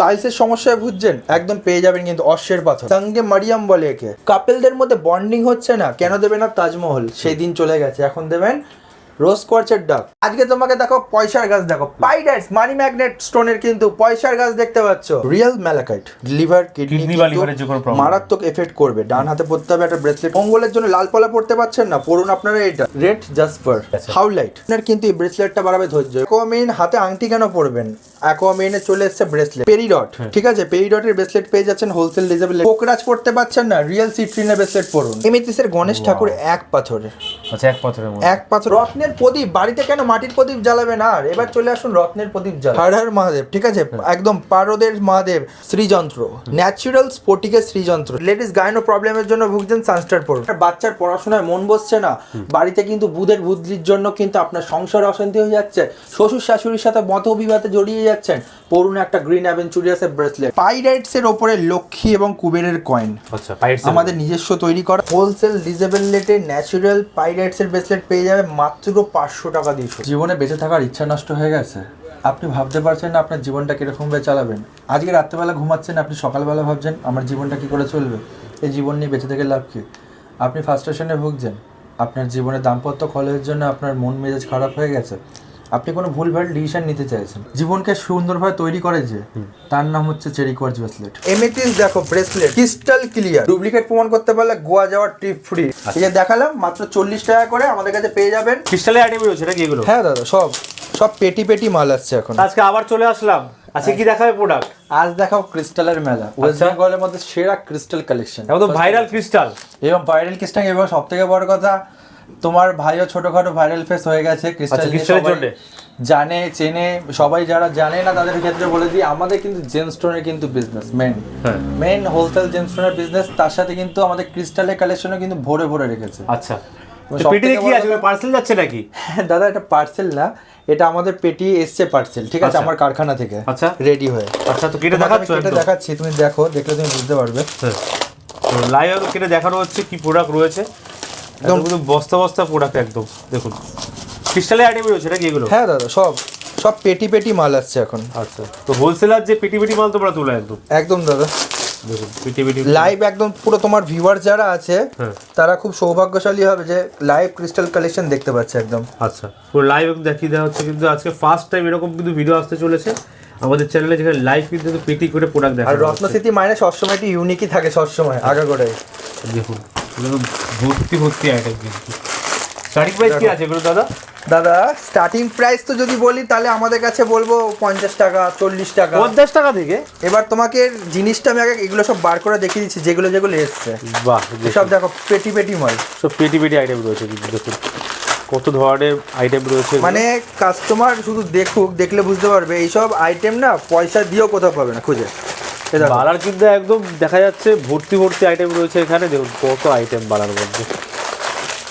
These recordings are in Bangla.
টাইলসের সমস্যায় ভুগছেন, একদম পেয়ে যাবেন কিন্তু অশ্বের পাথর। সঙ্গে মারিয়াম বলে একে। কাপেলদের মধ্যে বন্ডিং হচ্ছে না, কেন দেবেন না তাজমহল? সেই দিন চলে গেছে, এখন দেবেন রোজ কোয়ার্চের ডাক আজকে তোমাকে দেখো পয়সার গাছ দেখো। পাইডাইটস মানি ম্যাগনেট স্টোনের কিন্তু পয়সার গাছ দেখতে পাচ্ছ। রিয়েল ম্যালাকাইট লিভার কিডনি বা যে কোনো মারাত্মক এফেক্ট করবে। ডান হাতে পড়তে হবে একটা ব্রেসলেট মঙ্গলের জন্য লাল পলা পড়তে পারছেন না। পড়ুন আপনারা এটা। Red jasper. হাউলাইট আপনার কিন্তু এই ব্রেসলেটটা বাড়াবে ধৈর্য। অ্যাকোয়ামেইন হাতে আংটি কেন পরবেন? অ্যাকোয়ামেইনে চলে এসেছে ব্রেসলেট পেরিডট হ্যাঁ। ঠিক আছে? পেরিডটের ব্রেসলেট পেয়ে যাচ্ছেন হোলসেল ডিজেবল কোকরাজ পড়তে পারছেন না। রিয়েল সিট্রিনের ব্রেসলেট পরুন। এমিতিসের গণেশ ঠাকুর এক পাথরে আচ্ছা এক পাথরের এক পাথর রত্নের প্রদীপ বাড়িতে কেন মাটির প্রদীপ জ্বালাবেন আর এবার চলে আসুন রত্নের প্রদীপ জ্বালা হর মহাদেব ঠিক আছে? একদম পারদের মহাদেব শ্রীযন্ত্র। ন্যাচুরাল স্পোটিকের শ্রীযন্ত্র। লেডিস গাইনো প্রবলেমের জন্য ভুগছেন সানস্টার পড়ুন। বাচ্চার পড়াশোনায় মন বসছে না। বাড়িতে কিন্তু বুধের বুদ্ধির জন্য কিন্তু আপনার সংসার অশান্তি হয়ে যাচ্ছে। শ্বশুর শাশুড়ির সাথে মত বিবাদে জড়িয়ে যাচ্ছেন। পড়ুন একটা গ্রিন অ্যাভেঞ্চুরিয়াসের ব্রেসলেট। পাইরাইটস এর ওপরে লক্ষ্মী এবং কুবেরের কয়েন। আচ্ছা আমাদের নিজস্ব তৈরি করা। হোলসেল ডিজেবল রেটে ন্যাচারাল পাইরেটস এর ব্রেসলেট পেয়ে যাবে মাত্র পাঁচশো টাকা দিয়েছ জীবনে বেঁচে থাকার ইচ্ছা নষ্ট হয়ে গেছে। আপনি ভাবতে পারছেন না আপনার জীবনটা কীরকমভাবে চালাবেন। আজকে রাত্রেবেলা ঘুমাচ্ছেন, আপনি সকালবেলা ভাবছেন, আমার জীবনটা কি করে চলবে? এই জীবন নিয়ে বেঁচে থেকে লাভ কী? আপনি ফার্স্টেশনে ভুগছেন। আপনার জীবনে দাম্পত্য কলেজের জন্য আপনার মন মেজাজ খারাপ হয়ে গেছে। আপনি কোনো ভুলভাল ডিসিশন নিতে চাইছেন। জীবনকে সুন্দরভাবে তৈরি করে যে তার নাম হচ্ছে চেরি কোয়ার্জ ব্রেসলেট। এমএটিস দেখো ব্রেসলেট ক্রিস্টাল ক্লিয়ার ডুপ্লিকেট প্রমাণ করতে পারলে গোয়া যাওয়ার ট্রিপ ফ্রি এই যে দেখালাম মাত্র চল্লিশ টাকা করে আমাদের কাছে পেয়ে যাবেন। ক্রিস্টালের আইটেম রয়েছে নাকি এগুলো? হ্যাঁ দাদা সব সব পেটি পেটি মাল আসছে এখন। আজকে আবার চলে আসলাম। আজকে কি দেখাবে প্রোডাক্ট আজ দেখাও ক্রিস্টালের মেলা। ওয়েস্ট বেঙ্গলের মধ্যে সেরা ক্রিস্টাল কালেকশন তো ভাইরাল ক্রিস্টাল এবং ভাইরাল ক্রিস্টাল এবং সব থেকে বড় কথা তোমার ভাইও ছোটখাটো ভাইরাল ফেস হয়ে গেছে ক্রিস্টাল আচ্ছা? জানে চেনে সবাই যারা জানে না তাদের ক্ষেত্রে বলে দিই আমাদের কিন্তু জেমস্টোনের কিন্তু বিজনেস মেন। মেন হোলসেল জেমস্টোনের বিজনেস তার সাথে কিন্তু আমাদের ক্রিস্টালের কালেকশনও কিন্তু ভরে ভরে রেখেছে আচ্ছা এবং তো সব পেটিতে কি আছে পার্সেল যাচ্ছে নাকি হ্যাঁ, দাদা এটা পার্সেল না এটা আমাদের পেটি এসছে পার্সেল ঠিক আছে আচ্ছা। আমার কারখানা থেকে আচ্ছা। রেডি হয়ে আচ্ছা তো কেটে তোমাকে দেখাচ্ছ কেটে দেখাচ্ছি তুমি দেখো দেখলে তুমি বুঝতে পারবে হ্যাঁ। তো লাইভ কেটে দেখানো হচ্ছে কি প্রোডাক্ট রয়েছে একদম। বস্তা বস্তা প্রোডাক্ট একদম দেখুন। ক্রিস্টালের আইটেম রয়েছে নাকি এগুলো? হ্যাঁ দাদা সব সব পেটি পেটি মাল আসছে এখন। আচ্ছা তো হোলসেলার যে পেটি পেটি মাল তোমরা তোলা একদম। একদম দাদা। লাইভ একদম পুরো তোমার ভিউয়ার যারা আছে হ্যাঁ। তারা খুব সৌভাগ্যশালী হবে যে লাইভ ক্রিস্টাল কালেকশন দেখতে পাচ্ছে একদম। আচ্ছা পুরো লাইভ দেখিয়ে দেওয়া হচ্ছে কিন্তু আজকে ফার্স্ট টাইম এরকম কিন্তু ভিডিও আসতে চলেছে। আমাদের চ্যানেলে যেখানে লাইভ কিন্তু পেটি করে প্রোডাক্ট দেখা আর রত্নস্মৃতি মানে সবসময় একটি ইউনিকই থাকে সবসময় আগা করে দেখুন এগুলো ভর্তি ভর্তি আইটেম কিন্তু। স্টার্টিং প্রাইস কি আছে এগুলো দাদা? দাদা স্টার্টিং প্রাইস তো যদি বলি তাহলে আমাদের কাছে বলব পঞ্চাশ টাকা চল্লিশ টাকা। পঞ্চাশ টাকা থেকে? এবার তোমাকে জিনিসটা আমি আগে এগুলো সব বার করে দেখিয়ে দিচ্ছি যেগুলো যেগুলো এসছে। বাহ সব দেখো পেটি পেটি মাল। সব পেটি পেটি আইটেম রয়েছে দেখুন। কত ধরনের আইটেম রয়েছে মানে কাস্টমার শুধু দেখুক দেখলে বুঝতে পারবে এইসব আইটেম না পয়সা দিয়েও কোথাও পাবে না খুঁজে। বালার কিন্তু একদম দেখা যাচ্ছে ভর্তি ভর্তি আইটেম রয়েছে এখানে। দেখুন কত আইটেম বালার মধ্যে।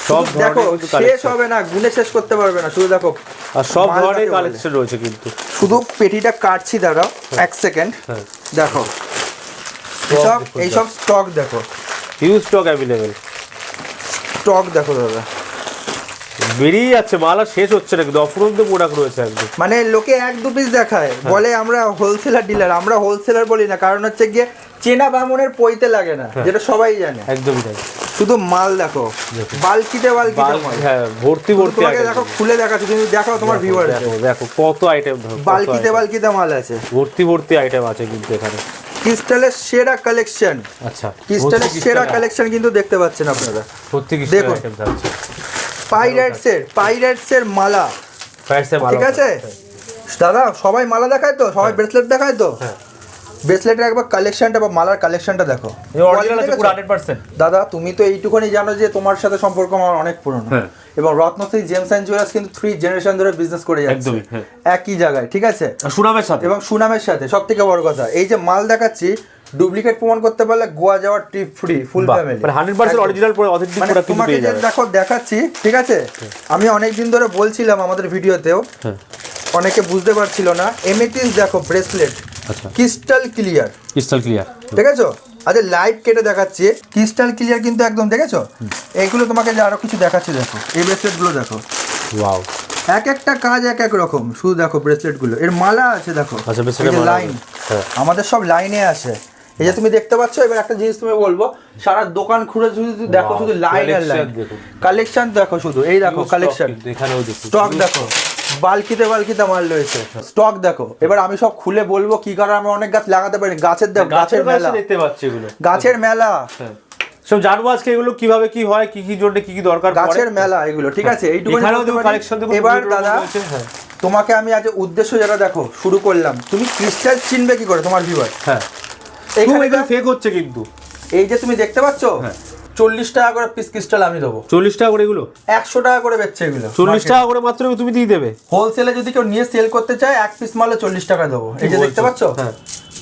সব দেখো শেষ হবে না গুনে শেষ করতে পারবে না শুধু দেখো আর সব ধরনের কালেকশন রয়েছে কিন্তু। শুধু পেটিটা কাটছি দাঁড়াও এক সেকেন্ড হ্যাঁ। দেখো এইসব এইসব স্টক দেখো। হিউজ স্টক অ্যাভেলেবেল স্টক দেখো দাদা। বেরিয়ে যাচ্ছে মাল আর শেষ হচ্ছে না কিন্তু অফুরন্ত প্রোডাক্ট রয়েছে একদম। মানে লোকে এক দু পিস দেখায় হ্যাঁ। বলে আমরা হোলসেলার ডিলার আমরা হোলসেলার বলি না কারণ হচ্ছে গিয়ে চেনা বামনের পইতে লাগে না হ্যাঁ। যেটা সবাই জানে। একদমই তাই। শুধু মাল দেখো দেখো। বালকিতে বালকিতে মাল। হ্যাঁ ভর্তি ভর্তি তোমাকে দেখো খুলে দেখাচ্ছি তুমি দেখাও তোমার দেখো, ভিউয়ার দেখো দেখো কত আইটেম বালকিতে বালকিতে মাল আছে। ভর্তি ভর্তি আইটেম আছে কিন্তু এখানে। ক্রিস্টালের সেরা কালেকশন আচ্ছা ক্রিস্টালের সেরা কালেকশন কিন্তু দেখতে পাচ্ছেন আপনারা। ভর্তি দেখুন। আইটেম পাইরেটস এর পাইরেটস এর মালা ঠিক আছে? দাদা সবাই মালা দেখায় তো? সবাই ব্রেসলেট দেখায় তো? হ্যাঁ। ব্রেসলেটের একবার কালেকশনটা বা মালার কালেকশনটা দেখো। এই অরিজিনাল Quality আছে দেখেছ? পুরো 100% দাদা তুমি তো এইটুকুনি জানো যে তোমার সাথে সম্পর্ক আমার অনেক পুরনো। হ্যাঁ। এবং রত্নশ্রী জেমস অ্যান্ড জুয়েলার্স কিন্তু থ্রি জেনারেশন ধরে বিজনেস করে যাচ্ছে। হ্যাঁ। একই জায়গায় ঠিক আছে? সুনামের সাথে। এবং সুনামের সাথে সব থেকে বড় কথা এই যে মাল দেখাচ্ছি ডুপ্লিকেট প্রমাণ করতে পারলে গোয়া যাওয়ার ট্রিপ ফ্রি ফুল ফ্যামিলি মানে 100% অরিজিনাল অথেন্টিক মানে প্রোডাক্ট কিন্তু তোমাকে পেয়ে যাবে। দেখো দেখাচ্ছি ঠিক আছে? আমি অনেক দিন ধরে বলছিলাম আমাদের ভিডিওতেও হ্যাঁ। অনেকে বুঝতে পারছিল না এমএটিস দেখো ব্রেসলেট আচ্ছা। ক্রিস্টাল ক্লিয়ার ক্রিস্টাল ক্লিয়ার দেখেছ আচ্ছা লাইভ কেটে দেখাচ্ছি ক্রিস্টাল ক্লিয়ার কিন্তু একদম দেখেছ এইগুলো তোমাকে আরও কিছু দেখাচ্ছি দেখো এই ব্রেসলেটগুলো দেখো। ওয়াও এক একটা কাজ এক এক রকম শুধু দেখো ব্রেসলেটগুলো এর মালা আছে দেখো। আচ্ছা, লাইন হ্যাঁ। আমাদের সব লাইনে আছে এই যে তুমি দেখতে পাচ্ছ এবার একটা জিনিস তুমি বলব সারা দোকান খুঁড়ে শুধু দেখো শুধু লাইন আর লাইন কালেকশন দেখো। শুধু এই দেখো কালেকশন এখানেও দেখুন স্টক দেখো বালকিতে বালকিতে মাল রয়েছে। স্টক দেখো এবার আমি সব খুলে বলব কি কারণে আমি অনেক গাছ লাগাতে পারি গাছের দেখো গাছের মেলা। দেখতে পাচ্ছি এগুলো। গাছের মেলা। হ্যাঁ। সব জানব আজকে এগুলো কীভাবে কি হয় কি কি জন্য কি কি দরকার গাছের মেলা এগুলো ঠিক আছে? এইটুকু এবার দাদা হ্যাঁ। তোমাকে আমি আজ উদ্দেশ্য যেটা দেখো শুরু করলাম। তুমি ক্রিস্টাল চিনবে কি করে তোমার ভিউয়ার হ্যাঁ। এখানে এখানে ফেক হচ্ছে কিন্তু। এই যে তুমি দেখতে পাচ্ছ? হ্যাঁ। চল্লিশ টাকা করে পিস ক্রিস্টাল আমি দেবো। চল্লিশ টাকা করে এগুলো? একশো টাকা করে বেচছে এগুলো। চল্লিশ টাকা করে মাত্র তুমি দিয়ে দেবে? হোলসেলে যদি কেউ নিয়ে সেল করতে চায় এক পিস মালে চল্লিশ টাকা দেবো। এই যে দেখতে পাচ্ছ? হ্যাঁ।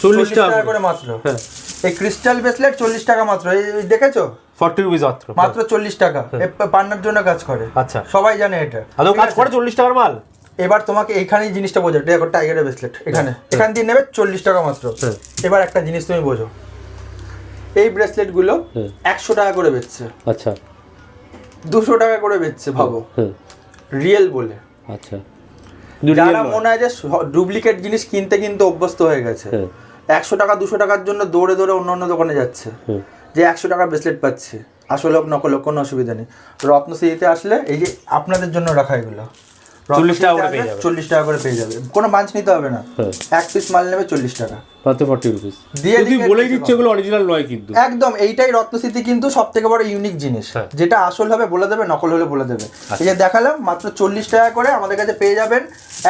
চল্লিশ টাকা করে মাত্র। হ্যাঁ। এই ক্রিস্টাল ব্রেসলেট চল্লিশ টাকা মাত্র। এই দেখেছ? ফর্টি রুপিস মাত্র। মাত্র চল্লিশ টাকা। এ পান্নার জন্য কাজ করে। আচ্ছা। সবাই জানে এটা। আদৌ কাজ করে চল্লিশ টাকার মাল? এবার তোমাকে এইখানেই জিনিসটা বোঝো দেখো টাইগারের ব্রেসলেট এখানে। এখান দিয়ে নেবে চল্লিশ টাকা মাত্র। হ্যাঁ। এবার একটা জিনিস তুমি বোঝো। এই ব্রেসলেটগুলো হ্যাঁ। একশো টাকা করে বেচছে। আচ্ছা। দুশো টাকা করে বেচছে ভাবো। হ্যাঁ। রিয়েল বলে। আচ্ছা। যারা মনে হয় যে ডুপ্লিকেট জিনিস কিনতে কিনতে অভ্যস্ত হয়ে গেছে। হ্যাঁ। একশো টাকা দুশো টাকার জন্য দৌড়ে দৌড়ে অন্য অন্য দোকানে যাচ্ছে। যে একশো টাকার ব্রেসলেট পাচ্ছি। আসলে হোক নকল কোনো অসুবিধা নেই। রত্নশ্রীতে আসলে এই যে আপনাদের জন্য রাখা এগুলো। 40 টাকা করে পেয়ে যাবে। চল্লিশ টাকা করে পেয়ে যাবে কোনো মাছ নিতে হবে না হ্যাঁ। এক পিস মাল নেবে চল্লিশ টাকা মাত্র ফর্টি রুপিস দিয়ে তুই দিকে বলেই কিছু দিচ্ছে এগুলো অরিজিনাল নয় কিন্তু। একদম এইটাই রত্নস্মৃতি কিন্তু সব থেকে বড় ইউনিক জিনিস হ্যাঁ। যেটা আসল হবে বলে দেবে নকল হলে বলে দেবে। এই যে দেখালাম মাত্র চল্লিশ টাকা করে আমাদের কাছে পেয়ে যাবেন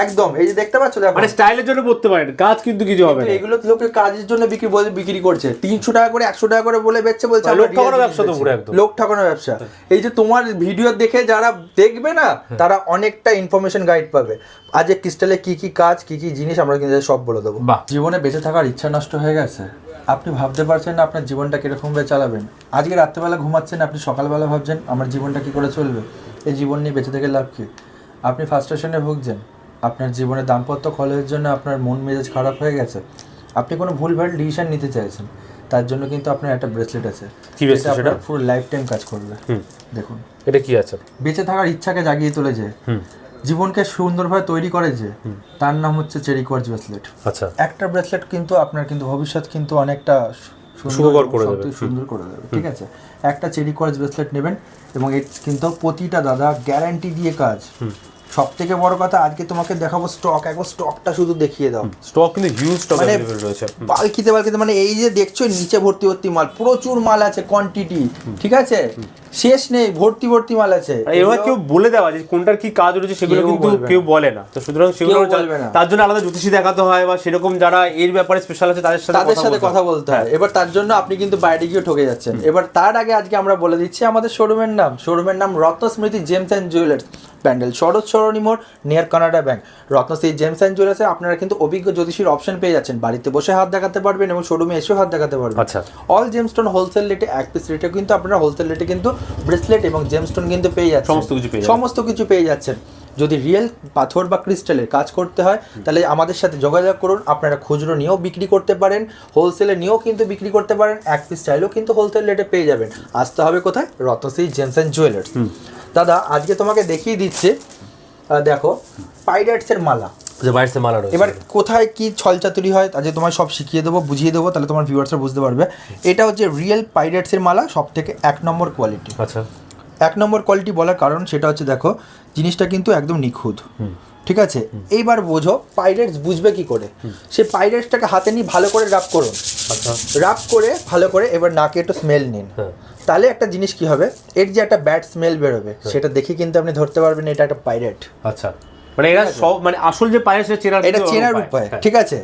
একদম এই যে দেখতে পাচ্ছ দেখো। মানে স্টাইলের জন্য পড়তে পারেন কাজ কিন্তু কিছু হবে এগুলো লোকে কাজের জন্য বিক্রি বিক্রি করছে। তিনশো টাকা করে একশো টাকা করে বলে বেচছে বলছে লোক ঠকানো ব্যবসা তো পুরো একদম। লোক ব্যবসা। এই যে তোমার ভিডিও দেখে যারা দেখবে না তারা অনেকটা ইনফরমেশন গাইড পাবে। আজ ক্রিস্টালে কি কি কাজ কি কি জিনিস আমরা কিন্তু সব বলে দেবো। জীবনে বেঁচে থাকার ইচ্ছা নষ্ট হয়ে গেছে। আপনি ভাবতে পারছেন না আপনার জীবনটা কীরকম ভাবে চালাবেন। আজকে রাত্রেবেলা ঘুমাচ্ছেন আপনি সকালবেলা ভাবছেন আমার জীবনটা কি করে চলবে? এই জীবন নিয়ে বেঁচে থেকে লাভ কি? আপনি ফার্স্টেশনে ভুগছেন। আপনার জীবনে দাম্পত্য কলের জন্য আপনার মন মেজাজ খারাপ হয়ে গেছে। আপনি কোনো ভুল ভুলভাল ডিসিশন নিতে চাইছেন। তার জন্য কিন্তু আপনার একটা ব্রেসলেট আছে। কি আপনার সেটা? পুরো লাইফ টাইম কাজ করবে। দেখুন। এটা কি আছে? বেঁচে থাকার ইচ্ছাকে জাগিয়ে তোলেছে। জীবনকে সুন্দরভাবে তৈরি করে যে তার নাম হচ্ছে চেরি কোয়ার্জ ব্রেসলেট। আচ্ছা। একটা ব্রেসলেট কিন্তু আপনার কিন্তু ভবিষ্যৎ কিন্তু অনেকটা সুন্দর করে দেবে। সুন্দর করে দেবে ঠিক আছে? একটা চেরি কোয়ার্জ ব্রেসলেট নেবেন এবং এর কিন্তু প্রতিটা দাদা গ্যারান্টি দিয়ে কাজ। সব থেকে বড় কথা আজকে তোমাকে দেখাবো স্টক একবার স্টকটা শুধু দেখিয়ে দাও। স্টক কিন্তু হিউজ স্টক মানে বালকিতে বালকিতে মানে এই যে দেখছ নিচে ভর্তি ভর্তি মাল প্রচুর মাল আছে কোয়ান্টিটি ঠিক আছে? শেষ নেই ভর্তি ভর্তি মাল আছে। এবার কেউ বলে দেওয়া যে কোনটার কি কাজ রয়েছে সেগুলো কিন্তু কেউ বলে না। তো সুতরাং সেগুলো। তার জন্য আলাদা জ্যোতিষী দেখাতে হয় বা সেরকম যারা এর ব্যাপারে স্পেশাল আছে তাদের সাথে তাদের সাথে কথা বলতে হয়। এবার তার জন্য আপনি কিন্তু বাইরে গিয়ে ঠকে যাচ্ছেন। এবার তার আগে আজকে আমরা বলে দিচ্ছি আমাদের শোরুমের নাম। শোরুমের নাম Ratnasmriti gems and jewellers Bandel Sarat Sarani মোড় near Canada bank Ratnashree gems and জুয়েলার্সে আপনারা কিন্তু অভিজ্ঞ জ্যোতিষীর অপশন পেয়ে যাচ্ছেন। বাড়িতে বসে হাত দেখাতে পারবেন এবং শোরুমে এসেও হাত দেখাতে পারবেন। আচ্ছা। অল জেমস্টোন হোলসেল রেটে এক পিস রেটে কিন্তু আপনারা হোলসেল রেটে কিন্তু ব্রেসলেট এবং জেমস্টোন কিন্তু পেয়ে যাচ্ছেন। সমস্ত কিছু পেয়ে সমস্ত কিছু পেয়ে যাচ্ছেন। যদি রিয়েল পাথর বা ক্রিস্টালের কাজ করতে হয় তাহলে আমাদের সাথে যোগাযোগ করুন। আপনারা খুচরো নিয়েও বিক্রি করতে পারেন হোলসেলে নিয়েও কিন্তু বিক্রি করতে পারেন। এক পিস চাইলেও কিন্তু হোলসেল রেটে পেয়ে যাবেন। আসতে হবে কোথায়? রত্নশ্রী জেমস অ্যান্ড জুয়েলার্স দাদা আজকে তোমাকে দেখিয়ে দিচ্ছে দেখো পাইরেটসের মালা। যে মালা রয়েছে। এবার কোথায় কি ছলচাতুরি হয় আজকে তোমায় সব শিখিয়ে দেবো বুঝিয়ে দেবো তাহলে তোমার ভিউয়ার্সরা বুঝতে পারবে। এটা হচ্ছে রিয়েল পাইরেটসের মালা সব থেকে এক নম্বর কোয়ালিটি আচ্ছা। এক নম্বর কোয়ালিটি বলার কারণ সেটা হচ্ছে দেখো জিনিসটা কিন্তু একদম নিখুঁত। ঠিক আছে? এইবার বোঝো পাইরেটস বুঝবে কি করে? সে পাইরেটসটাকে হাতে নিয়ে ভালো করে রাব করুন। আচ্ছা। রাব করে ভালো করে এবার নাকে একটু স্মেল নিন। হ্যাঁ। তাহলে একটা জিনিস কি হবে? এর যে একটা ব্যাড স্মেল বেরোবে সেটা দেখে কিন্তু আপনি ধরতে পারবেন এটা একটা পাইরেট আচ্ছা। মানে এরা সব মানে আসল যে পায় সেটা চেনার এটা চেনার উপায়। হ্যাঁ। ঠিক আছে?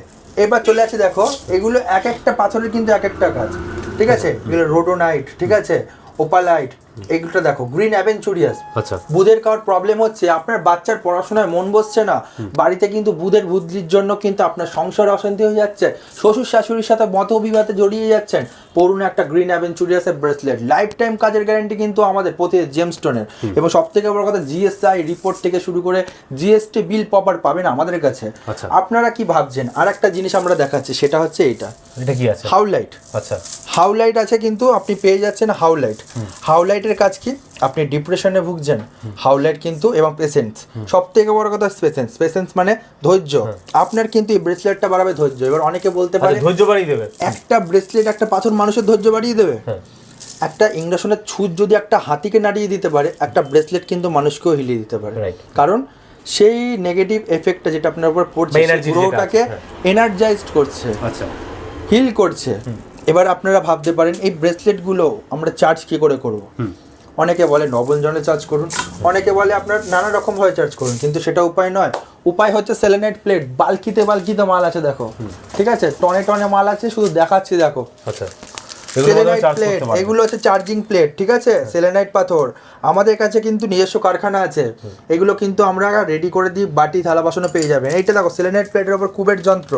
এবার চলে আছে দেখো এগুলো এক একটা পাথরের কিন্তু এক একটা কাজ। ঠিক আছে? এগুলো রোডোনাইট ঠিক আছে? ওপালাইট এগুলো দেখো গ্রিন অ্যাভেঞ্চুরিয়াস আচ্ছা। বুধের কার প্রবলেম হচ্ছে আপনার বাচ্চার পড়াশোনায় মন বসছে না। বাড়িতে কিন্তু বুধের বুদ্ধির জন্য কিন্তু আপনার সংসার অশান্তি হয়ে যাচ্ছে। শ্বশুর শাশুড়ির সাথে মতবিবাদে জড়িয়ে যাচ্ছেন। পড়ুন একটা গ্রিন অ্যাভেঞ্চুরিয়াসের ব্রেসলেট লাইফ টাইম কাজের গ্যারান্টি কিন্তু আমাদের প্রতি জেমস্টোনের এবং সব থেকে বড় কথা জিএসআই রিপোর্ট থেকে শুরু করে জিএসটি বিল প্রপার পাবেন আমাদের কাছে। আচ্ছা। আপনারা কি ভাবছেন? আর একটা জিনিস আমরা দেখাচ্ছি সেটা হচ্ছে এটা এটা কি আছে? হাউলাইট আচ্ছা। হাউলাইট আছে কিন্তু আপনি পেয়ে যাচ্ছেন হাউলাইট হাউলাইটের কাজ কি? আপনি ডিপ্রেশনে ভুগছেন হাউলাইট কিন্তু এবং পেশেন্স সব থেকে বড় কথা পেশেন্স পেশেন্স মানে ধৈর্য। আপনার কিন্তু এই ব্রেসলেটটা বাড়াবে ধৈর্য। এবার অনেকে বলতে পারে আচ্ছা ধৈর্য বাড়িয়ে দেবে। একটা ব্রেসলেট একটা পাথর মানুষের ধৈর্য বাড়িয়ে দেবে। হ্যাঁ। একটা ইংরেশনের ছুঁচ যদি একটা হাতিকে নাড়িয়ে দিতে পারে একটা ব্রেসলেট কিন্তু মানুষকেও হিলিয়ে দিতে পারে। কারণ সেই নেগেটিভ এফেক্টটা যেটা আপনার উপর পড়ছে পুরোটাকে হ্যাঁ। এনার্জাইজড করছে। আচ্ছা। হিল করছে। এবার আপনারা ভাবতে পারেন এই ব্রেসলেটগুলো আমরা চার্জ কি করে করব? অনেকে বলে নবল জনে চার্জ করুন অনেকে বলে আপনার নানা রকম ভাবে চার্জ করুন কিন্তু সেটা উপায় নয়। উপায় হচ্ছে সেলেনাইট প্লেট বালকিতে বালকিতে মাল আছে দেখো ঠিক আছে? টনে টনে মাল আছে শুধু দেখাচ্ছি দেখো। আচ্ছা সেলেনাইট প্লেট এগুলো হচ্ছে চার্জিং প্লেট ঠিক আছে? সেলেনাইট পাথর। আমাদের কাছে কিন্তু নিজস্ব কারখানা আছে। এগুলো কিন্তু আমরা রেডি করে দিই বাটি থালা বাসনও পেয়ে যাবেন। এইটা দেখো সেলেনাইট প্লেটের উপর কুবের যন্ত্র।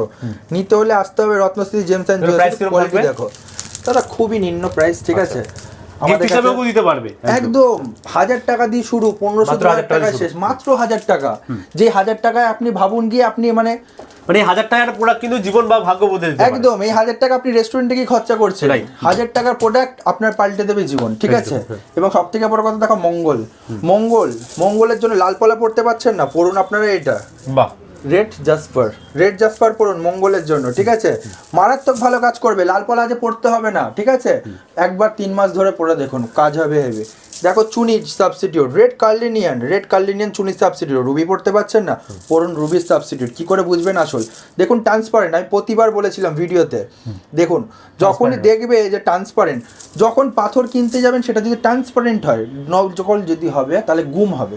নিতে হলে আসতে হবে রত্নশ্রী জেমস অ্যান্ড? দেখো। দাদা খুবই নিম্ন প্রাইস ঠিক আছে? গিফট আমাদের হিসাবেও দিতে পারবে। একদম। হাজার টাকা দিয়ে শুরু পনেরোশো টাকা টাকা শেষ মাত্র হাজার টাকা। যে হাজার টাকায় আপনি ভাবুন গিয়ে আপনি মানে মানে হাজার টাকার প্রোডাক্ট কিন্তু জীবন বা ভাগ্য বদলে একদম এই হাজার টাকা আপনি রেস্টুরেন্টে গিয়ে খরচা করছেন. হাজার টাকার প্রোডাক্ট আপনার পাল্টে দেবে জীবন ঠিক আছে? এবং সব থেকে বড় কথা দেখো মঙ্গল। মঙ্গল মঙ্গলের জন্য লাল পলা পড়তে পারছেন না? পড়ুন আপনারা এটা। বাহ। Red jasper. রেড জাসপার পড়ুন মঙ্গলের জন্য, ঠিক আছে? মারাত্মক ভালো কাজ করবে, লাল পলা আজ পড়তে হবে না, ঠিক আছে? একবার তিন মাস ধরে পড়ে দেখুন, কাজ হবে হেবে দেখো চুনি substitute red carnelian red carnelian চুনি সাবস্টিটিউট রুবি পড়তে পারছেন না? পড়ুন রুবি সাবস্টিটিউট কি করে বুঝবেন আসল? দেখুন ট্রান্সপারেন্ট আমি প্রতিবার বলেছিলাম ভিডিওতে। দেখুন যখনই দেখবে যে ট্রান্সপারেন্ট যখন পাথর কিনতে যাবেন সেটা যদি ট্রান্সপারেন্ট হয় নকল যদি হবে তাহলে গুম হবে।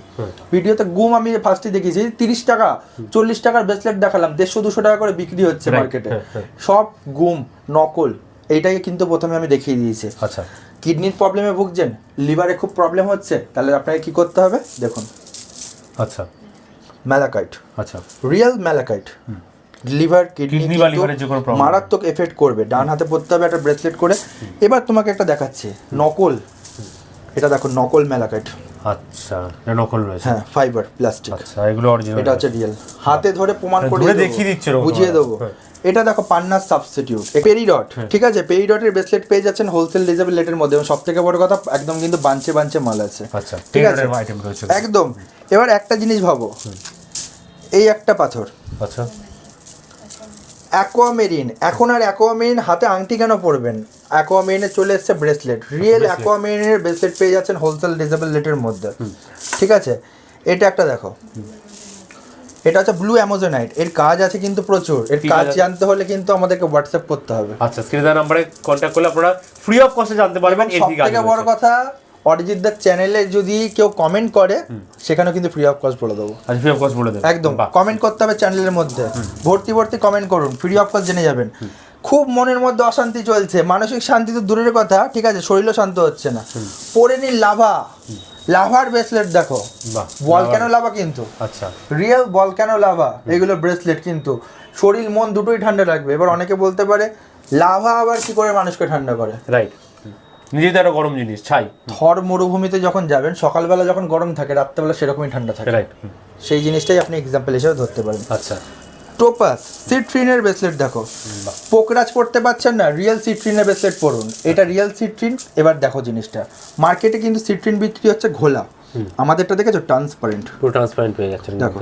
ভিডিওতে গুম আমি ফার্স্টে দেখিয়েছি তিরিশ টাকা চল্লিশ টাকার ব্রেসলেট দেখালাম দেড়শো দুশো টাকা করে বিক্রি হচ্ছে মার্কেটে হ্যাঁ, হ্যাঁ। সব গুম নকল এইটাকে কিন্তু প্রথমে আমি দেখিয়ে দিয়েছি। আচ্ছা। কিডনির প্রবলেমে ভুগছেন লিভারে খুব প্রবলেম হচ্ছে তাহলে আপনাকে কি করতে হবে? দেখুন। আচ্ছা। ম্যালাকাইট। আচ্ছা। Real malachite. লিভার কিডনি বা যে কোনো problem মারাত্মক এফেক্ট করবে। ডান হাতে পড়তে হবে একটা ব্রেসলেট করে। এবার তোমাকে একটা দেখাচ্ছি। নকল। এটা দেখো নকল ম্যালাকাইট। আচ্ছা এটা নকল রয়েছে। হ্যাঁ ফাইবার প্লাস্টিক আচ্ছা এগুলো অরিজিনাল এটা হচ্ছে রিয়েল হাতে ধরে প্রমাণ হ্যাঁ, করে দেখিয়ে দিচ্ছে বুঝিয়ে। দেবো। হ্যাঁ। এটা দেখো পান্নার সাবস্টিটিউট পেরিডট ঠিক আছে? পেরিডটের ব্রেসলেট পেয়ে যাচ্ছেন হোলসেল রিজেবল রেটের মধ্যে এবং সব থেকে বড় কথা একদম কিন্তু বাঞ্চে বাঞ্চে মাল আছে। আচ্ছা ঠিক আছে? একদম। এবার একটা জিনিস ভাবো। এই একটা পাথর। আচ্ছা। অ্যাকোয়ামেরিন এখন আর অ্যাকোয়ামেরিন হাতে আংটি কেন পরবেন? অ্যাকোয়ামেরিনে চলে এসছে ব্রেসলেট রিয়েল অ্যাকোয়ামেরিনের ব্রেসলেট পেয়ে যাচ্ছেন হোলসেল ডিজেবল রেটের মধ্যে। ঠিক আছে? এটা একটা দেখো। এটা হচ্ছে ব্লু অ্যামাজোনাইট এর কাজ আছে কিন্তু প্রচুর। এর কাজ জানতে হলে কিন্তু আমাদেরকে হোয়াটসঅ্যাপ করতে হবে। আচ্ছা স্ক্রিনে দেওয়া নাম্বারে কন্ট্যাক্ট করলে আপনারা ফ্রি অফ কস্টে জানতে পারবেন এর সব কি কাজ থেকে বড় কথা অরিজিৎ দার চ্যানেলে যদি কেউ কমেন্ট করে সেখানেও কিন্তু ফ্রি অফ কস্ট বলে দেবো। আচ্ছা ফ্রি অফ কস্ট বলে দেবেন। একদম। কমেন্ট করতে হবে চ্যানেলের মধ্যে। ভর্তি ভর্তি কমেন্ট করুন। ফ্রি অফ কস্ট জেনে যাবেন। খুব মনের মধ্যে অশান্তি চলছে। মানসিক শান্তি তো দূরের কথা। ঠিক আছে শরীরও শান্ত হচ্ছে না। পরে নিন লাভা। লাভার ব্রেসলেট দেখো। বাহ ভলক্যানো লাভা কিন্তু। আচ্ছা। রিয়েল ভলক্যানো লাভা এগুলো ব্রেসলেট কিন্তু। শরীর মন দুটোই ঠান্ডা রাখবে এবার অনেকে বলতে পারে লাভা আবার কি করে মানুষকে ঠান্ডা করে? রাইট নিজেই তো একটা গরম জিনিস ছাই। থর মরুভূমিতে যখন যাবেন সকালবেলা যখন গরম থাকে রাত্রেবেলা সেরকমই ঠান্ডা থাকে। রাইট সেই জিনিসটাই আপনি এক্সাম্পল হিসেবে ধরতে পারেন। আচ্ছা। টোপাস সিট্রিনের ব্রেসলেট দেখো। পোকরাজ পড়তে পারছেন না রিয়েল সিট্রিনের ব্রেসলেট পরুন এটা রিয়েল সিট্রিন এবার দেখো জিনিসটা। মার্কেটে কিন্তু সিট্রিন বিক্রি হচ্ছে ঘোলা। আমাদেরটা দেখেছ? ট্রান্সপারেন্ট পুরো ট্রান্সপারেন্ট হয়ে যাচ্ছে। দেখো।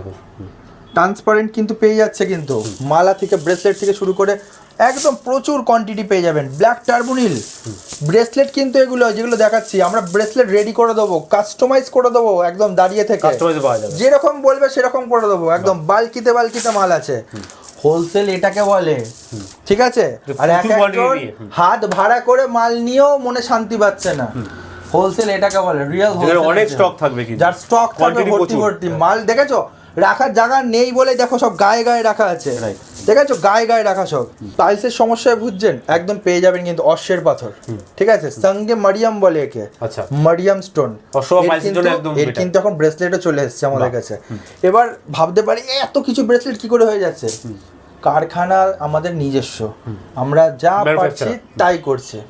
ট্রান্সপারেন্ট কিন্তু পেয়ে যাচ্ছে কিন্তু। মালা থেকে ব্রেসলেট থেকে শুরু করে একদম প্রচুর কোয়ান্টিটি পেয়ে যাবেন। ব্ল্যাক টার্বুনিল ব্রেসলেট কিন্তু এগুলো যেগুলো দেখাচ্ছি আমরা ব্রেসলেট রেডি করে দেবো কাস্টমাইজ করে দেবো একদম দাঁড়িয়ে থেকে। কাস্টমাইজে পাওয়া যাবে। যেরকম বলবে সেরকম করে দেবো একদম বালকিতে বালকিতে মাল আছে। হোলসেল এটাকে বলে ঠিক আছে? আর এক একজন হাত ভাড়া করে মাল নিয়েও মনে শান্তি পাচ্ছে না। হোলসেল এটাকে বলে রিয়েল অনেক স্টক থাকবে কিন্তু। যার স্টক থাকবে ভর্তি ভর্তি। মাল দেখেছ? রাখার জায়গা নেই বলে দেখো সব গায়ে গায়ে রাখা আছে। ঠিক আছে গায়ে গায়ে রাখা সব। টাইলসের সমস্যায় বুঝছেন একদম পেয়ে যাবেন কিন্তু অশ্বের পাথর। ঠিক আছে? সঙ্গে মারিয়াম বলে একে। আচ্ছা। Mariam stone. এর কিন্তু এখন ব্রেসলেটও চলে এসেছে আমাদের কাছে। এবার ভাবতে পারি এত কিছু ব্রেসলেট কি করে হয়ে যাচ্ছে? কারখানা আমাদের নিজস্ব। আমরা যা। পারছি তাই করছে।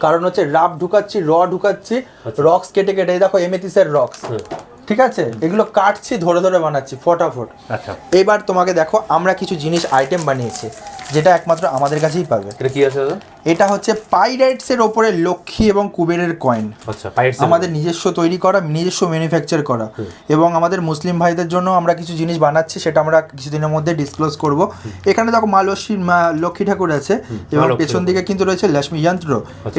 কারণ হচ্ছে রাফ ঢুকাচ্ছি র ঢুকাচ্ছি আচ্ছা। রক্স কেটে কেটে এই দেখো এমেথিসের রক্স ঠিক আছে? এগুলো কাটছি ধরে ধরে বানাচ্ছি ফটাফট। আচ্ছা। এবার তোমাকে দেখো আমরা কিছু জিনিস আইটেম বানিয়েছি। যেটা একমাত্র আমাদের কাছেই পাবে। এটা কি আছে এটা হচ্ছে পাইরাইটসের ওপরে লক্ষ্মী এবং কুবেরের কয়েন আচ্ছা পাইরেটস আমাদের নিজস্ব তৈরি করা নিজস্ব ম্যানুফ্যাকচার করা। এবং আমাদের মুসলিম ভাইদের জন্য আমরা কিছু জিনিস বানাচ্ছি সেটা আমরা কিছুদিনের মধ্যে ডিসক্লোজ করব। এখানে দেখো মা লক্ষ্মী মা লক্ষ্মী ঠাকুর আছে। এবং পেছন দিকে কিন্তু রয়েছে লক্ষ্মী যন্ত্র।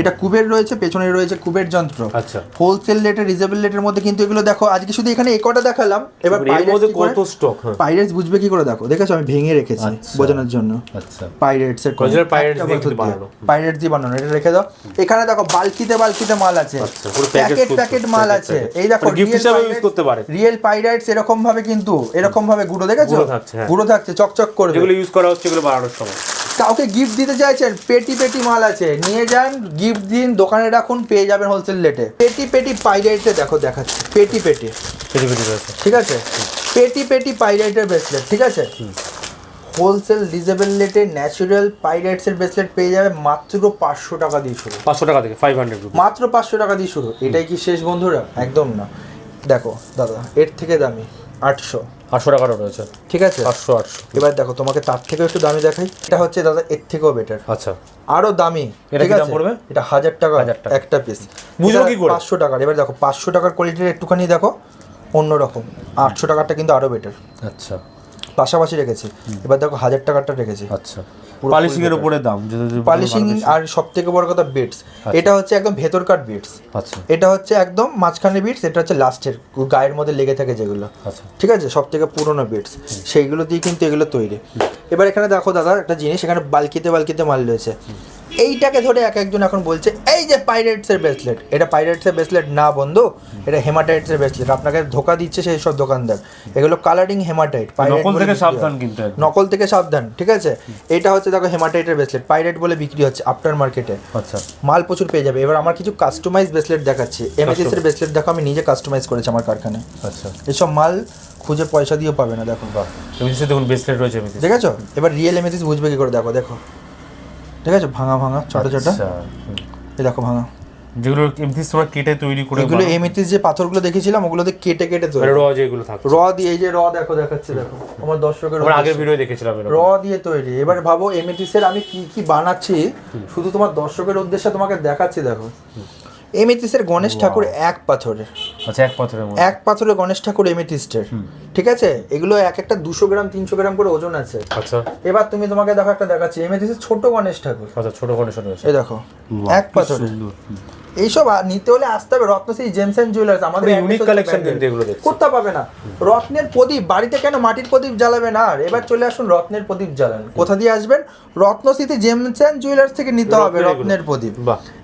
এটা কুবের রয়েছে পেছনে রয়েছে কুবের যন্ত্র। আচ্ছা। হোলসেল রেটে রিজনেবল রেটের মধ্যে কিন্তু এগুলো দেখো আজকে শুধু এখানে একটা দেখালাম। এবার এর কত স্টক হ্যাঁ। পাইরেটস বুঝবে কি করে দেখো? দেখেছ? আমি ভেঙে রেখেছি আচ্ছা। বোঝানোর জন্য। আচ্ছা। পাইরেটস এর Original Pirates দিয়ে বানানো। পাইরেটস দিয়ে। বানানো। এটা রেখে দাও। এখানে দেখো বালকিতে বালকিতে মাল আছে। পুরো packet প্যাকেট প্যাকেট মাল আছে। এই দেখো gift হিসাবে করতে পারে। রিয়েল পাইরেটস এরকম ভাবে কিন্তু এরকম ভাবে গুঁড়ো দেখেছ? গুঁড়ো থাকছে, হ্যাঁ। চকচক করবে। যেগুলো ইউজ করা হচ্ছে এগুলো বানানোর সময়। কাউকে গিফট দিতে চাইছেন পেটি পেটি মাল আছে। নিয়ে যান গিফট দিন দোকানে রাখুন পেয়ে যাবেন হোলসেল রেটে পেটি পেটি পাইরেটে দেখো দেখাচ্ছে। পেটি পেটি। পেটি পেটি ঠিক আছে? পেটি পেটি পাইরাইটের ব্রেসলেট ঠিক আছে? হোলসেল ডিজেবল রেটে ন্যাচারাল পাইরাইটসের ব্রেসলেট পেয়ে যাবে মাত্র পাঁচশো টাকা দিয়ে শুরু। পাঁচশো টাকা থেকে ফাইভ হান্ড্রেড মাত্র পাঁচশো টাকা দিয়ে শুরু। এটাই কি শেষ বন্ধুরা? একদম না। দেখো দাদা এর থেকে দামি আটশো। আটশো টাকারও রয়েছে। ঠিক আছে? আটশো আটশো। এবার দেখো তোমাকে তার থেকেও একটু দামি দেখাই। এটা হচ্ছে দাদা এর থেকেও বেটার আচ্ছা। আরও দামি। এটা কি দাম? পড়বে? এটা হাজার টাকা হাজার টাকা। একটা পিস বুঝলো কি করে? পাঁচশো টাকার। এবার দেখো পাঁচশো টাকার কোয়ালিটির একটুখানি দেখো। অন্যরকম। আটশো টাকারটা কিন্তু আরও বেটার আচ্ছা। পাশাপাশি রেখেছে। এবার দেখো হাজার টাকারটা রেখেছি। আচ্ছা। পালিশিং এর উপরে দাম পলিশিং আর সব থেকে বড় কথা বেডস এটা হচ্ছে একদম ভেতরকার বেডস আচ্ছা। এটা হচ্ছে একদম মাঝখানে বিটস এটা হচ্ছে লাস্টের গায়ের মধ্যে লেগে থাকে যেগুলো। আচ্ছা। ঠিক আছে? সব থেকে পুরোনো বিটস সেইগুলো দিয়ে কিন্তু এগুলো তৈরি। এবার এখানে দেখো দাদা একটা জিনিস এখানে বালকিতে বালকিতে মাল রয়েছে। এইটাকে ধরে এক একজন এখন বলছে এই যে পাইরেটসের ব্রেসলেট। এটা পাইরেটসের ব্রেসলেট না বন্ধু এটা হেমাটাইটসের ব্রেসলেট। আপনাকে ধোকা দিচ্ছে সেই সব দোকানদার। এগুলো কালারিং হেমাটাইট নকল থেকে সাবধান কিন্তু নকল থেকে সাবধান ঠিক আছে? এটা হচ্ছে দেখো হেমাটাইটের ব্রেসলেট। পাইরেট বলে বিক্রি হচ্ছে আফটার মার্কেটে আচ্ছা। মাল প্রচুর পেয়ে যাবে। এবার আমার কিছু কাস্টমাইজ ব্রেসলেট দেখাচ্ছি। এমএসএস এর ব্রেসলেট দেখো আমি নিজে কাস্টমাইজ করেছি আমার কারখানায়। আচ্ছা। এসব মাল খুঁজে পয়সা দিয়েও পাবে না দেখো। বাহ। এমনিতে দেখুন ব্রেসলেট রয়েছে দেখেছ? এবার রিয়েল এমএসএস বুঝবে কি করে দেখো দেখো। ঠিক আছে? ভাঙা ভাঙা ছোট ছোট আচ্ছা, এই দেখো ভাঙা। যেগুলো এমথিস তোমরা কেটে তৈরি করে এগুলো এমথিস যে পাথরগুলো দেখেছিলাম ওগুলোতে কেটে কেটে তৈরি। র যেগুলো থাকে র দিয়ে এই যে র দেখো দেখাচ্ছে দেখো। আমার দর্শকের আমরা আগের ভিডিও দেখেছিলাম। র দিয়ে তৈরি। এবার ভাবো এমথিসের আমি কি কি বানাচ্ছি? শুধু তোমার দর্শকের উদ্দেশ্যে তোমাকে দেখাচ্ছি দেখো। এমএটিসের গণেশ ঠাকুর এক পাথরের। আচ্ছা এক পাথরের এক পাথরের গণেশ ঠাকুর এমএটিস্টের ঠিক আছে? এগুলো এক একটা দুশো গ্রাম তিনশো গ্রাম করে ওজন আছে। আচ্ছা। এবার তুমি তোমাকে দেখো একটা দেখাচ্ছি। এমএটিসের ছোট গণেশ ঠাকুর। আচ্ছা ছোট গণেশ ঠাকুর এই দেখো এক পাথরের এইসব নিতে হলে আসতে হবে রত্নশ্রী জেমস অ্যান্ড জুয়েলার্স আমাদের collection ব্যান্ডেল। কিন্তু এগুলো। কোথাও পাবে না। রত্নের প্রদীপ বাড়িতে কেন মাটির প্রদীপ জ্বালাবে না? আর এবার চলে আসুন রত্নের প্রদীপ জ্বালান। কোথা দিয়ে আসবেন? রত্নশ্রীতে জেমস অ্যান্ড জুয়েলার্স থেকে নিতে হবে রত্নের প্রদীপ।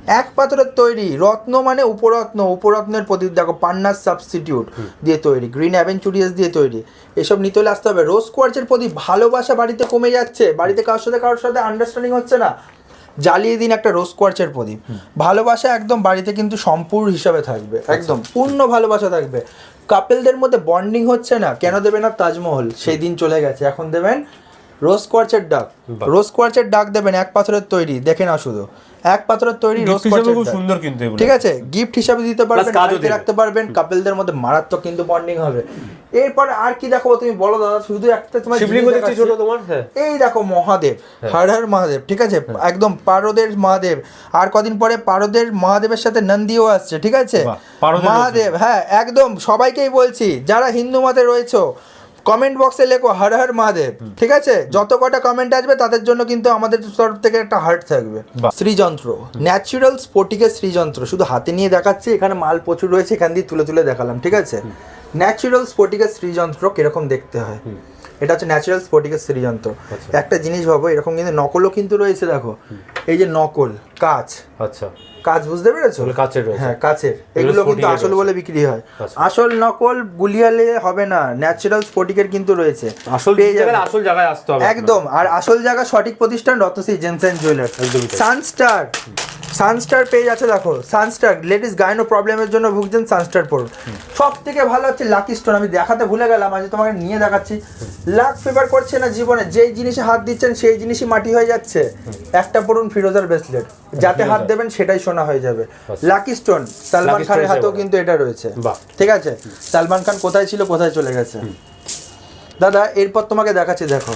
এক পাথরের তৈরি রত্ন মানে উপরত্ন উপরত্নের প্রদীপ দেখো পান্নাস সাবস্টিটিউট দিয়ে তৈরি গ্রিন অ্যাভেঞ্চুরিয়াস দিয়ে তৈরি। এসব নিতে হলে আসতে হবে। রোজ কোয়ার্চের প্রদীপ ভালোবাসা বাড়িতে কমে যাচ্ছে। বাড়িতে কারোর সাথে কারোর সাথে আন্ডারস্ট্যান্ডিং হচ্ছে না। জ্বালিয়ে দিন একটা রোজ কোয়ার্চের প্রদীপ। ভালোবাসা একদম বাড়িতে কিন্তু সম্পূর্ণ হিসাবে থাকবে একদম। পূর্ণ ভালোবাসা থাকবে। কাপেলদের মধ্যে বন্ডিং হচ্ছে না কেন দেবেন আর তাজমহল? সেই দিন চলে গেছে। এখন দেবেন রোজ কোয়ার্চের ডাক। রোজ কোয়ার্চের ডাক দেবেন এক পাথরের তৈরি দেখে শুধু। এক পাথরের তৈরি রোজ কোয়ার্চের সুন্দর কিন্তু ঠিক আছে? গিফট হিসাবে দিতে পারবেন দেবে। রাখতে পারবেন কাপেলদের মধ্যে মারাত্মক কিন্তু বন্ডিং হবে। এরপর আর কি দেখো তুমি বলো দাদা? শুধু একটা তোমার ছোট তোমার? হ্যাঁ। এই দেখো মহাদেব হর হর মহাদেব ঠিক আছে? একদম পারদের মহাদেব। আর কদিন পরে পারদের মহাদেবের সাথে নন্দীও আসছে ঠিক আছে? মহাদেব হ্যাঁ একদম সবাইকেই বলছি যারা হিন্দু মতে রয়েছো কমেন্ট বক্সে লেখো হর হর মহাদেব ঠিক আছে? যত কটা কমেন্ট আসবে তাদের জন্য কিন্তু আমাদের তরফ থেকে একটা হার্ট থাকবে। শ্রীযন্ত্র ন্যাচুরাল স্পোর্টিকের শ্রীযন্ত্র শুধু হাতে নিয়ে দেখাচ্ছি এখানে মাল প্রচুর রয়েছে এখান দিয়ে তুলে তুলে দেখালাম ঠিক আছে? ন্যাচুরাল স্পোর্টিকের শ্রীযন্ত্র কীরকম দেখতে হয়? এটা হচ্ছে ন্যাচারাল স্পোর্টিকের শ্রীযন্ত্র আচ্ছা। একটা জিনিস ভাবো এরকম কিন্তু নকলও কিন্তু রয়েছে দেখো। এই যে নকল কাচ। আচ্ছা। কাজ বুঝতে পেরেছ? কাছের হ্যাঁ কাছের এগুলো কিন্তু আসল বলে বিক্রি হয়। আসল নকল গুলিয়ালে হবে না ন্যাচারাল স্পটিকের কিন্তু রয়েছে। আসল জায়গায় আসল জায়গায় আসতে হবে একদম আর আসল জায়গা সঠিক প্রতিষ্ঠান রত্নশ্রী জেনসেন জুয়েলার্স। সানস্টার। সানস্টার পেজ আছে দেখো সানস্টার লেডিস গাইনো প্রবলেমের জন্য ভুগছেন সানস্টার পড়ুন। সব থেকে ভালো হচ্ছে লাকি স্টোন আমি দেখাতে ভুলে গেলাম আজ তোমাকে নিয়ে দেখাচ্ছি। লাক ফেভার করছে না জীবনে যেই জিনিসে হাত দিচ্ছেন সেই জিনিসই মাটি হয়ে যাচ্ছে। একটা পড়ুন ফিরোজার ব্রেসলেট যাতে হাত দেবেন সেটাই সোনা হয়ে যাবে। লাকি স্টোন সালমান খানের হাতেও কিন্তু এটা রয়েছে। ঠিক আছে? সালমান খান কোথায় ছিল কোথায় চলে গেছে? দাদা এরপর তোমাকে দেখাচ্ছি দেখো।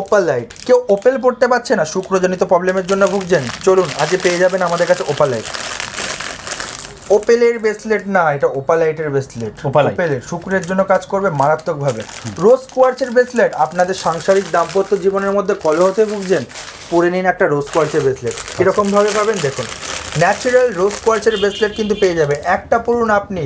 ওপাল লাইট কেউ ওপেল পড়তে পারছে না? শুক্রজনিত প্রবলেমের জন্য ভুগছেন। চলুন আজকে পেয়ে যাবেন আমাদের কাছে ওপাল লাইট ওপেলের ব্রেসলেট না এটা ওপালাইটের ব্রেসলেট। ওপেলের শুক্রের জন্য কাজ করবে মারাত্মকভাবে। রোজ কোয়ার্চের ব্রেসলেট আপনাদের সাংসারিক দাম্পত্য জীবনের মধ্যে কলহতে ভুগছেন। পরে নিন একটা রোজ কোয়ার্চের ব্রেসলেট কীরকম ভাবে পাবেন দেখুন। ন্যাচারাল রোজ কোয়ার্চের ব্রেসলেট কিন্তু পেয়ে যাবে। একটা পড়ুন আপনি।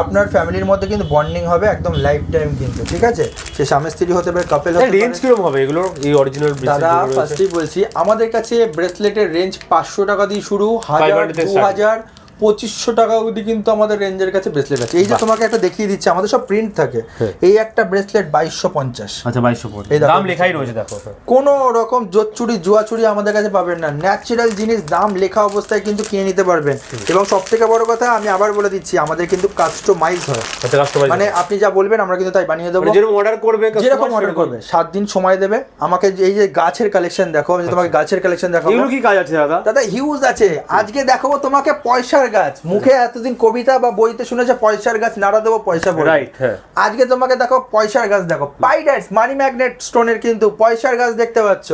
আপনার ফ্যামিলির মধ্যে কিন্তু বন্ডিং হবে একদম লাইফ টাইম কিন্তু ঠিক আছে? সে স্বামী স্ত্রী হতে পারে কাপেল হতে রেঞ্জ কীরকম হবে? এগুলো এই অরিজিনাল দাদা ফার্স্টেই বলছি আমাদের কাছে ব্রেসলেটের রেঞ্জ পাঁচশো টাকা দিয়ে শুরু হাজার 500 দু হাজার পঁচিশশো টাকা অবধি কিন্তু আমাদের রেঞ্জের কাছে ব্রেসলেট আছে। এই যে তোমাকে একটা দেখিয়ে দিচ্ছে আমাদের সব প্রিন্ট থাকে। হ্যাঁ। এই একটা ব্রেসলেট বাইশশো পঞ্চাশ। আচ্ছা বাইশশো এই দেখো। দাম লেখাই রয়েছে দেখো। কোনো রকম জোর চুরি জুয়া চুরি আমাদের কাছে পাবেন না। ন্যাচারাল জিনিস দাম লেখা অবস্থায় কিন্তু কিনে নিতে পারবেন। এবং সব থেকে বড় কথা আমি আবার বলে দিচ্ছি আমাদের কিন্তু কাস্টমাইজ হয়। আচ্ছা মানে আপনি যা বলবেন আমরা কিন্তু তাই বানিয়ে দেবো। মানে যেরকম অর্ডার করবে যেরকম অর্ডার করবে। সাত দিন সময় দেবে। আমাকে এই যে গাছের কালেকশন দেখো আমি তোমাকে গাছের কালেকশন দেখাবো। এগুলো কি কাজ আছে দাদা? দাদা হিউজ আছে। আজকে দেখাবো তোমাকে পয়সার গাছ। মুখে এতদিন কবিতা বা বইতে শুনেছে পয়সার গাছ নাড়া দেবো পয়সা Right, হ্যাঁ। আজকে তোমাকে দেখো পয়সার গাছ দেখো। পাইডাইটস মানি ম্যাগনেট স্টোনের কিন্তু পয়সার গাছ দেখতে পাচ্ছ।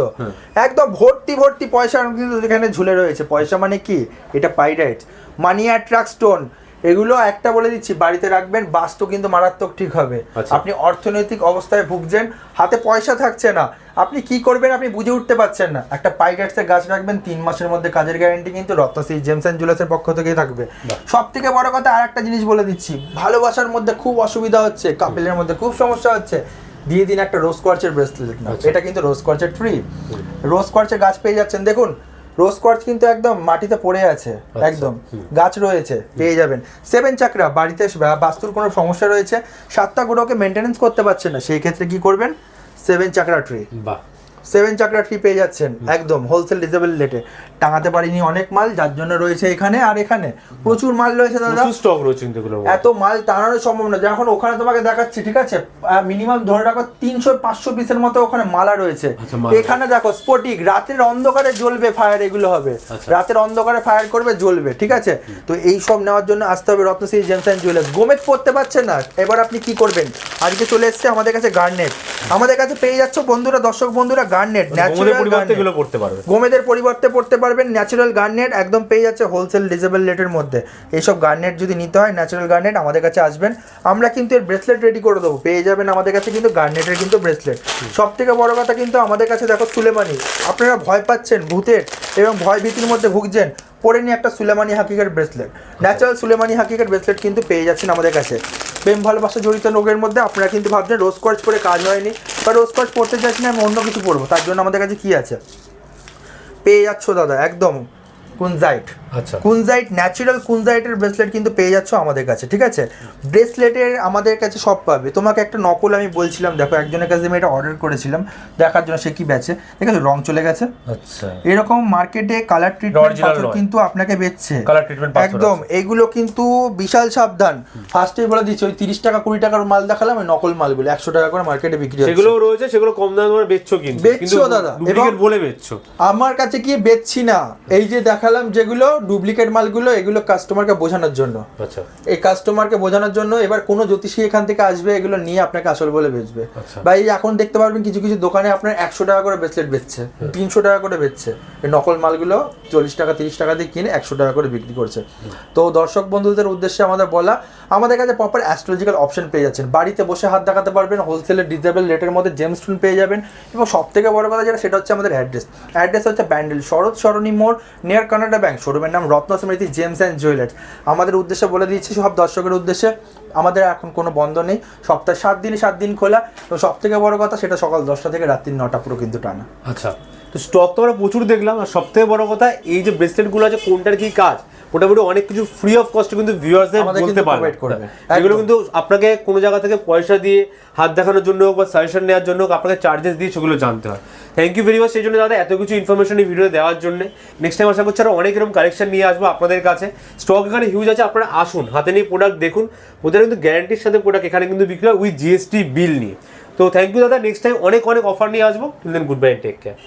একদম ভর্তি ভর্তি পয়সা কিন্তু এখানে ঝুলে রয়েছে। পয়সা মানে কি? এটা পাইডাইটস মানি অ্যাট্রাক স্টোন এগুলো একটা বলে দিচ্ছি বাড়িতে রাখবেন বাস্তু কিন্তু মারাত্মক ঠিক হবে। আচ্ছা। আপনি অর্থনৈতিক অবস্থায় ভুগছেন হাতে পয়সা থাকছে না। আপনি কি করবেন আপনি বুঝে উঠতে পারছেন না। একটা পাইডাইটসের গাছ রাখবেন তিন মাসের মধ্যে কাজের গ্যারান্টি কিন্তু রত্নশ্রী জেমস অ্যান্ড জুয়েলার্সের পক্ষ থেকেই থাকবে। সব থেকে বড় কথা আর একটা জিনিস বলে দিচ্ছি ভালোবাসার মধ্যে খুব অসুবিধা হচ্ছে কাপেলের মধ্যে খুব সমস্যা হচ্ছে। দিয়ে দিন একটা রোজ কোয়ার্চের ব্রেসলেট না। এটা কিন্তু রোজ কোয়ার্চের ট্রি রোজ কোয়ার্চের গাছ পেয়ে যাচ্ছেন দেখুন রোজ কোয়ার্চ কিন্তু একদম মাটিতে পড়ে আছে আচ্ছা, একদম। গাছ রয়েছে পেয়ে যাবেন। সেভেন চাকরা বাড়িতে বাস্তুর কোনো সমস্যা রয়েছে সাতটা গুঁড়োকে মেনটেনেন্স করতে পারছেন না সেই ক্ষেত্রে কি করবেন? Seven chakra tree. বাহ। সেভেন চাকরা ট্রি পেয়ে যাচ্ছেন। একদম হোলসেল ডিজেবল রেটে টাঙাতে পারিনি অনেক মাল যার জন্য রয়েছে এখানে আর এখানে। প্রচুর মাল রয়েছে দাদা। স্টক রয়েছে কিন্তু এত মাল টানানো সম্ভব না। যখন ওখানে তোমাকে দেখাচ্ছি ঠিক আছে? মিনিমাম ধরে রাখো তিনশো পাঁচশো পিসের মতো ওখানে মালা রয়েছে। আচ্ছা, এখানে দেখো স্পটিক রাতের অন্ধকারে জ্বলবে ফায়ার এগুলো হবে। আচ্ছা। রাতের অন্ধকারে ফায়ার করবে জ্বলবে ঠিক আছে? তো এই সব নেওয়ার জন্য আসতে হবে রত্নশ্রী জেমস অ্যান্ড জুয়েলার্স গোমেট পড়তে পারছেন না। এবার আপনি কি করবেন? আজকে চলে এসছে আমাদের কাছে গার্নেট আমাদের কাছে পেয়ে যাচ্ছ বন্ধুরা দর্শক বন্ধুরা গার্নেট ন্যাচুরাল পরিবর্তে এগুলো করতে পারবে। গোমেদের পরিবর্তে পড়তে পারবেন ন্যাচারাল গার্নেট একদম পেয়ে যাচ্ছে হোলসেল ডিজেবল রেটের মধ্যে। এইসব গার্নেট যদি নিতে হয় ন্যাচারাল গার্নেট আমাদের কাছে আসবেন। আমরা কিন্তু এর ব্রেসলেট রেডি করে দেবো। পেয়ে যাবেন আমাদের কাছে কিন্তু গার্নেটের কিন্তু ব্রেসলেট সব থেকে বড় কথা কিন্তু আমাদের কাছে দেখো সুলেমানি আপনারা ভয় পাচ্ছেন ভূতের এবং ভয় ভীতির মধ্যে ভুগছেন। পরে নিয়ে একটা সুলেমানি হাকিকের ব্রেসলেট ন্যাচারাল সুলেমানি হাকিকের ব্রেসলেট কিন্তু পেয়ে যাচ্ছেন আমাদের কাছে। প্রেম, ভালোবাসা জড়িত রোগের মধ্যে আপনারা কিন্তু ভাবছেন রোজ কোয়ার্চ পরে কাজ হয়নি বা রোজ কোয়ার্চ পড়তে চাইছি না আমি অন্য কিছু পড়ব তার জন্য আমাদের কাছে কি আছে? পেয়ে যাচ্ছ দাদা, একদম। কুনজাইট। আচ্ছা। কুনজাইট ন্যাচারাল কুনজাইটের ব্রেসলেট কিন্তু পেয়ে যাচ্ছ আমাদের কাছে ঠিক আছে? ব্রেসলেটের আমাদের কাছে সব পাবে। তোমাকে একটা নকল আমি বলছিলাম দেখো একজনের কাছে আমি এটা অর্ডার করেছিলাম দেখার জন্য সে কি বেচে? ঠিক আছে রং চলে গেছে। আচ্ছা। এরকম মার্কেটে কালার ট্রিটমেন্ট পাথর কিন্তু আপনাকে বেচছে। Treatment পাথর একদম। এইগুলো কিন্তু বিশাল সাবধান। ফার্স্টেই বলে দিচ্ছি ওই তিরিশ টাকা কুড়ি টাকার মাল দেখালাম ওই নকল মালগুলো একশো টাকা করে মার্কেটে বিক্রি হচ্ছে। সেগুলো রয়েছে সেগুলো কম দামে বেচছো কিন্তু। বেচছো দাদা, বলে বেচছো। আমার কাছে কি বেচছি না। এই যে দেখালাম যেগুলো ডুপ্লিকেট মালগুলো এগুলো কাস্টমারকে বোঝানোর জন্য। আচ্ছা। এই কাস্টমারকে বোঝানোর জন্য এবার কোনো জ্যোতিষী এখান থেকে আসবে এগুলো নিয়ে আপনাকে আসল বলে বেচবে। আচ্ছা। বা এই এখন দেখতে পারবেন কিছু কিছু দোকানে আপনার একশো টাকা করে ব্রেসলেট বেচছে তিনশো টাকা করে বেচছে। এই নকল মালগুলো চল্লিশ টাকা তিরিশ টাকা দিয়ে কিনে একশো টাকা করে বিক্রি করছে। তো দর্শক বন্ধুদের উদ্দেশ্যে আমাদের বলা আমাদের কাছে প্রপার অ্যাস্ট্রোলজিক্যাল অপশন পেয়ে যাচ্ছেন। বাড়িতে বসে হাত দেখাতে পারবেন হোলসেলের ডিজেবল রেটের মধ্যে জেমস্টোন পেয়ে যাবেন। এবং সব থেকে বড় কথা যেটা সেটা হচ্ছে আমাদের অ্যাড্রেস অ্যাড্রেস হচ্ছে ব্যান্ডেল শরৎ সরণী মোড় নিয়ার কানাডা ব্যাংক শোরুমের নাম Ratna Smriti gems and jewellers. আমাদের উদ্দেশ্যে বলে দিচ্ছি, সব দর্শকের উদ্দেশ্যে আমাদের এখন কোনো বন্ধ নেই। সপ্তাহে সাত দিনে সাত দিন খোলা। তো সব থেকে বড় কথা, সেটা সকাল দশটা থেকে রাত্রি নটা পুরো কিন্তু টানা। আচ্ছা। তো স্টক তো আমরা প্রচুর দেখলাম আর সব থেকে বড় কথা এই যে ব্রেসলেটগুলো আছে কোনটার কি কাজ? মোটামুটি অনেক কিছু ফ্রি অফ কস্টে কিন্তু ভিউয়ার্সদের বলতে কিন্তু পারবে একদম। কিন্তু আপনাকে কোনো জায়গা থেকে পয়সা দিয়ে হাত দেখানোর জন্য হোক বা সাজেশন নেওয়ার জন্য হোক আপনাকে চার্জেস দিয়ে সেগুলো জানতে হয়। থ্যাংক ইউ ভেরি মাচ সেই জন্য দাদা এত কিছু ইনফরমেশন এই ভিডিও দেওয়ার জন্য। নেক্সট টাইম আশা করছি আরও অনেক এরকম কালেকশন নিয়ে আসব আপনাদের কাছে। স্টক এখানে হিউজ আছে আপনারা আসুন হাতে নিয়ে প্রোডাক্ট দেখুন। ওদের কিন্তু গ্যারান্টির সাথে প্রোডাক্ট এখানে কিন্তু বিক্রি হয় উইথ জিএসটি বিল নিয়ে। তো থ্যাংক ইউ দাদা নেক্সট টাইম অনেক অনেক অফার নিয়ে আসব। Then good bye take care